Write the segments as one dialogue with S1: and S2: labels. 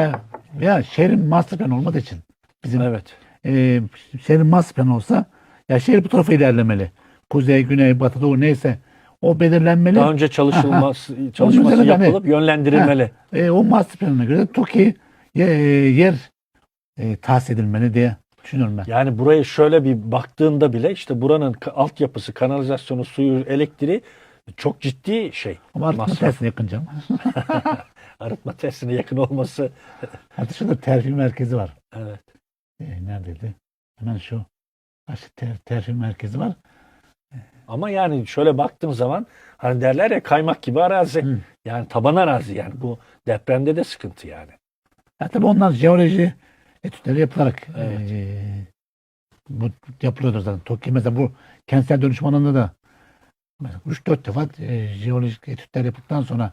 S1: Ya, ya şehrin master plan olmadığı için bizim
S2: Evet.
S1: e, şehrin master plan olsa ya şehir bu tarafa ilerlemeli. Kuzey, güney, batı, doğu neyse o belirlenmeli.
S2: Daha önce çalışılması, çalışması
S1: üzerine de hani-
S2: yapılıp yönlendirilmeli.
S1: E, o master planına göre TOKİ ye- yer e, tahsis edilmeli diye düşünüyorum ben.
S2: Yani buraya şöyle bir baktığında bile işte buranın altyapısı, kanalizasyonu, suyu, elektriği çok ciddi şey.
S1: Ama arıtma
S2: masraf.
S1: tesisine yakın canım.
S2: Arıtma tesisine yakın olması.
S1: Hatta şurada terfi merkezi var.
S2: Evet.
S1: E, neredeydi? Hemen şu ter, terfi merkezi var.
S2: Ama yani şöyle baktığım zaman hani derler ya kaymak gibi arazi.
S1: Hı.
S2: Yani taban arazi yani bu depremde de sıkıntı yani.
S1: Ya tabii onlar jeoloji etütleri yapılarak
S2: Evet.
S1: e, bu yapılıyordur zaten. TOKİ mesela bu kentsel dönüşüm alanında da 3-4 defa e, jeolojik etütler yapıldıktan sonra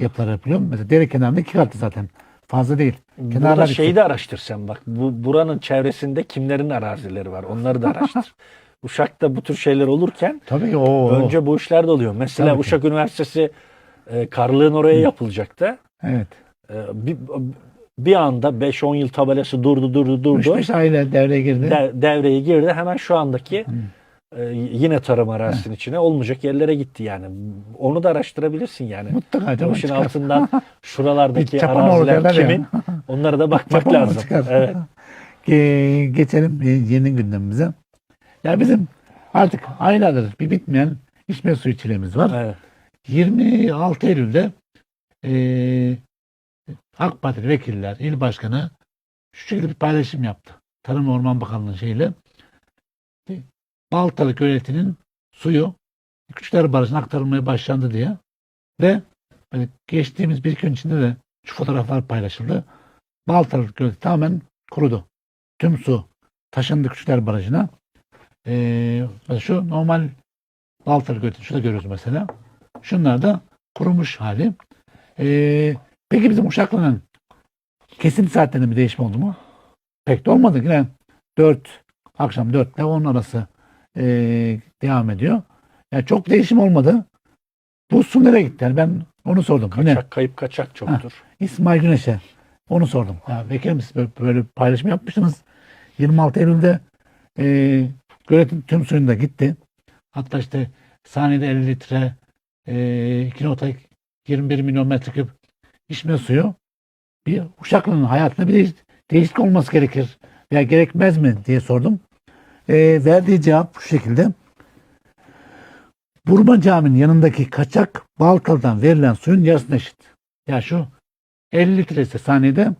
S1: yapılar yapılıyor. Mesela dere kenarında iki katlı zaten. Fazla değil.
S2: Burada
S1: Kenarlar
S2: şeyi
S1: için.
S2: de araştır sen bak. Bu buranın çevresinde kimlerin arazileri var. Onları da araştır. Uşak'ta bu tür şeyler olurken
S1: Tabii o.
S2: önce bu işler de oluyor. Mesela
S1: Tabii ki.
S2: Uşak Üniversitesi e, Karlığın oraya yapılacaktı.
S1: Evet.
S2: E, bir, bir anda 5-10 yıl tabelası durdu durdu durdu.
S1: 3-5 aile devreye girdi.
S2: De- devreye girdi. Hemen şu andaki
S1: Hı.
S2: E, yine tarım arazisinin içine olmayacak yerlere gitti yani. Onu da araştırabilirsin yani.
S1: Mutlaka
S2: Bu işin altından şuralardaki araziler kimin? Onlara da bakmak
S1: olur
S2: lazım.
S1: çıkar.
S2: Evet.
S1: Ge- geçelim e, yeni gündemimize. Ya bizim artık aylardır bir bitmeyen içme suyu çilemiz var.
S2: evet.
S1: 26 Eylül'de eee AK Parti vekiller, il başkanı şu şekilde bir paylaşım yaptı. Tarım Orman Bakanlığı şeyle e, Baltalı Göleti'nin suyu Küçükler Barajı'na aktarılmaya başlandı diye ve böyle geçtiğimiz bir gün içinde de şu fotoğraflar paylaşıldı. Baltalı Göleti tamamen kurudu. Tüm su taşındı Küçükler Barajı'na. Eee, şu normal Baltalı Göleti şurada görüyoruz mesela. Şunlar da kurumuş hali. Ee, peki bizim Uşaklı'nın kesinti saatlerinde bir değişme oldu mu? Pek de olmadı. Yine 4 akşam 4 ile 10 arası ee, devam ediyor. Yani çok değişim olmadı. Bu su nereye gitti? Yani ben onu sordum. Yine
S2: Kaçak kayıp kaçak çoktur.
S1: İsmail Güneş'e onu sordum. Ya vekilim siz böyle, böyle paylaşım yapmıştınız. 26 Eylül'de e, göletin tüm suyunda gitti. Hatta işte saniyede 50 litre e, 2 nota 21 milyon metreküp içme suyu bir Uşaklı'nın hayatında bir değiş- değişiklik olması gerekir veya gerekmez mi diye sordum. E, verdiği cevap şu şekilde. Burma Camii'nin yanındaki kaçak Balkal'dan verilen suyun yarısına eşit. Ya şu 50 litre ise saniyede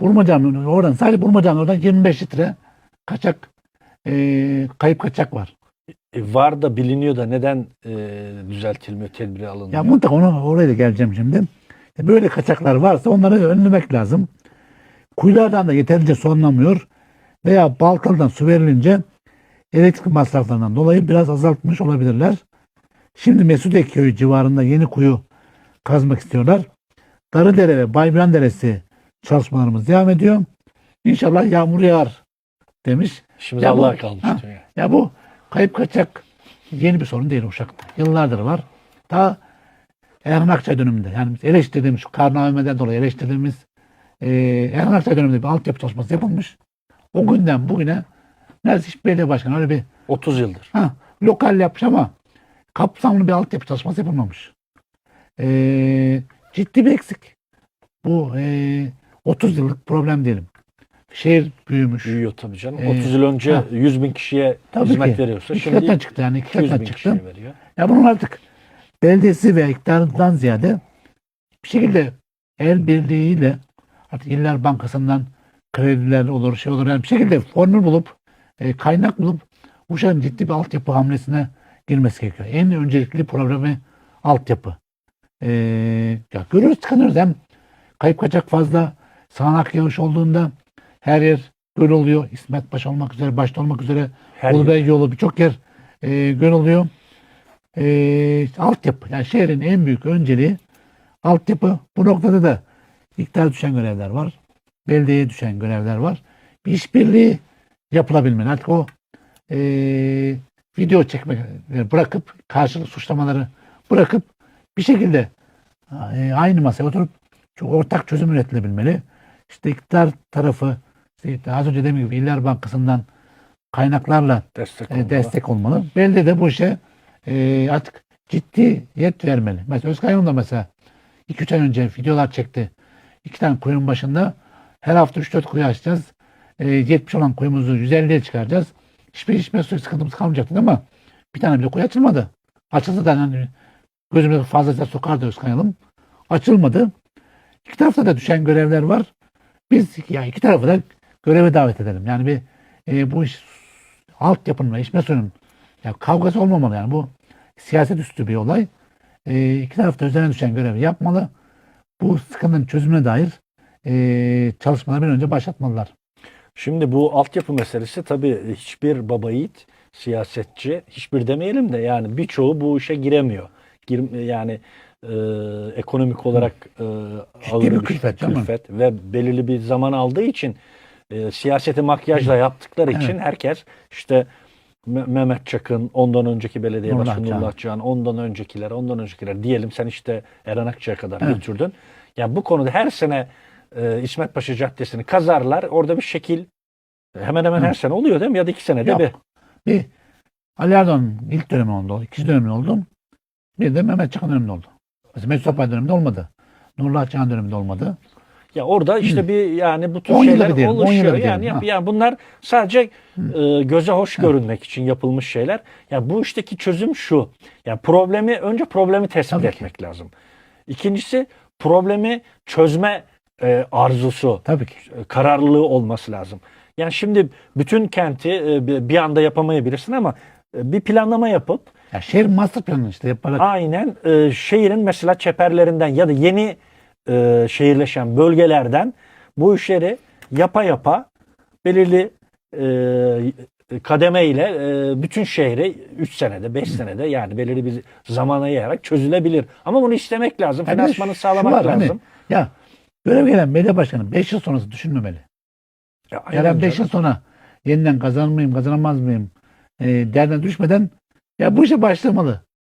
S1: Burma Camii'nin oradan sadece Burma Camii'nin oradan 25 litre kaçak e, kayıp kaçak var.
S2: E, var da biliniyor da neden e, düzeltilmiyor, tedbiri alınmıyor?
S1: Ya mutlaka ona oraya da geleceğim şimdi. E, Böyle kaçaklar varsa onları önlemek lazım. Kuyulardan da yeterince su alınamıyor veya Balkal'dan su verilince elektrik masraflarından dolayı biraz azaltmış olabilirler. Şimdi Mesudiye Köyü civarında yeni kuyu kazmak istiyorlar. Darıdere ve Baybiyan Deresi çalışmalarımız devam ediyor. İnşallah yağmur yağar demiş.
S2: Şimdi
S1: Ya
S2: Allah'a kalmış
S1: Ha.
S2: diyor.
S1: Ya bu kayıp kaçak yeni bir sorun değil Uşak'ta. Yıllardır var. Ta Erhan Akçay döneminde yani eleştirdiğimiz şu karnameden dolayı eleştirdiğimiz e, Erhan Akçay döneminde bir altyapı çalışması yapılmış. O günden bugüne neredeyse hiç belediye başkanı öyle bir
S2: 30 yıldır.
S1: ha, lokal yapmış ama kapsamlı bir altyapı çalışması yapılmamış. E, ciddi bir eksik. Bu e, 30 yıllık problem diyelim. Şehir büyümüş.
S2: Büyüyor tabii canım.
S1: Ee,
S2: 30 yıl önce
S1: ha.
S2: 100 bin kişiye
S1: Tabii
S2: hizmet
S1: ki.
S2: veriyorsa
S1: İki
S2: şimdi
S1: katına çıktı yani iki
S2: 200
S1: katına
S2: bin
S1: çıktı.
S2: kişiye veriyor.
S1: Ya bunun artık belediyesi ve iktidarından ziyade bir şekilde el birliğiyle artık İller Bankası'ndan krediler olur, şey olur. Yani bir şekilde formül bulup, e, kaynak bulup Uşak'ın ciddi bir altyapı hamlesine girmesi gerekiyor. En öncelikli problemi altyapı. E, ya görüyoruz tıkanıyoruz. Hem kayıp kaçak fazla sağanak yağış olduğunda her yer göl oluyor. İsmet Paşa olmak üzere, başta olmak üzere
S2: Her.
S1: Ulubey yolu birçok yer e, göl oluyor. E, altyapı. Yani şehrin en büyük önceliği altyapı. Bu noktada da iktidar düşen görevler var. Belediyeye düşen görevler var. Bir işbirliği yapılabilmeli. Artık o e, video çekmek bırakıp karşılık suçlamaları bırakıp bir şekilde e, aynı masaya oturup çok ortak çözüm üretilebilmeli. işte iktidar tarafı işte az önce dediğim gibi İller Bankası'ndan kaynaklarla
S2: Destek
S1: e,
S2: olmalı.
S1: destek olmalı. Belediye de bu işe e, artık ciddiyet vermeli. Mesela Özkay Yolda mesela 2-3 ay önce videolar çekti. İki tane kuyunun başında her hafta 3-4 kuyu açacağız. E, 70 olan kuyumuzu 150'ye çıkaracağız. Hiçbir içme suyu sıkıntımız kalmayacak dedi ama bir tane bile kuyu açılmadı. Açılsa da hani gözümüze fazlaca sokardı Özkay Yalım. Açılmadı. İki tarafta da düşen görevler var. Biz ya iki tarafı da göreve davet edelim. Yani bir e, bu iş altyapının ve içme suyunun ya kavgası olmamalı yani bu siyaset üstü bir olay. E, iki taraf da üzerine düşen görevi yapmalı. Bu sıkıntının çözümüne dair e, çalışmaları bir önce başlatmalılar.
S2: Şimdi bu altyapı meselesi tabii hiçbir baba yiğit siyasetçi, hiçbir demeyelim de yani birçoğu bu işe giremiyor. Gir, yani e, ekonomik olarak e, ağır
S1: bir
S2: bir
S1: külfet,
S2: külfet ve belirli bir zaman aldığı için e, siyaseti makyajla yaptıkları
S1: Evet.
S2: için herkes işte Me- Mehmet Çakın, ondan önceki belediye
S1: Nurullah
S2: başkanı. Nurullah Can, ondan öncekiler, ondan öncekiler diyelim sen işte Eren Akçay'a kadar
S1: Evet.
S2: götürdün. Ya bu konuda her sene e, İsmet Paşa Caddesi'ni kazarlar. Orada bir şekil hemen hemen
S1: Hı.
S2: her sene oluyor değil mi? Ya da iki senede
S1: Yok.
S2: bir.
S1: Bir Ali Erdoğan'ın ilk dönemi oldu. ikinci dönemi oldu. Bir de Mehmet Çakın döneminde oldu. Mesela Mesut Topal döneminde olmadı. Nurullah Can döneminde olmadı.
S2: Ya orada işte bir yani bu tür
S1: 10 yılda
S2: şeyler
S1: diyelim, 10 yılda
S2: oluşuyor. Yani, yap- yani bunlar sadece e, göze hoş görünmek için yapılmış şeyler. Ya bu işteki çözüm şu. Ya problemi önce problemi tespit
S1: Tabii ki.
S2: etmek lazım. İkincisi problemi çözme e, arzusu,
S1: Tabii ki.
S2: e, kararlılığı olması lazım. Yani şimdi bütün kenti e, bir- anda yapamayabilirsin ama e, bir planlama yapıp
S1: Ya şehir master planı işte yaparak
S2: Aynen e, şehrin mesela çeperlerinden ya da yeni e, şehirleşen bölgelerden bu işleri yapa yapa belirli e, kademe ile e, bütün şehri 3 senede 5 senede yani belirli bir zamana yayarak çözülebilir. Ama bunu istemek lazım.
S1: Yani
S2: Finansmanı
S1: şu
S2: sağlamak
S1: var, hani,
S2: lazım.
S1: ya görev gelen belediye başkanı 5 yıl sonrası düşünmemeli.
S2: Ya,
S1: Ya ben 5
S2: canım.
S1: yıl sonra yeniden kazanır mıyım, kazanamaz mıyım e, derdine düşmeden ya bu işe başlamalı.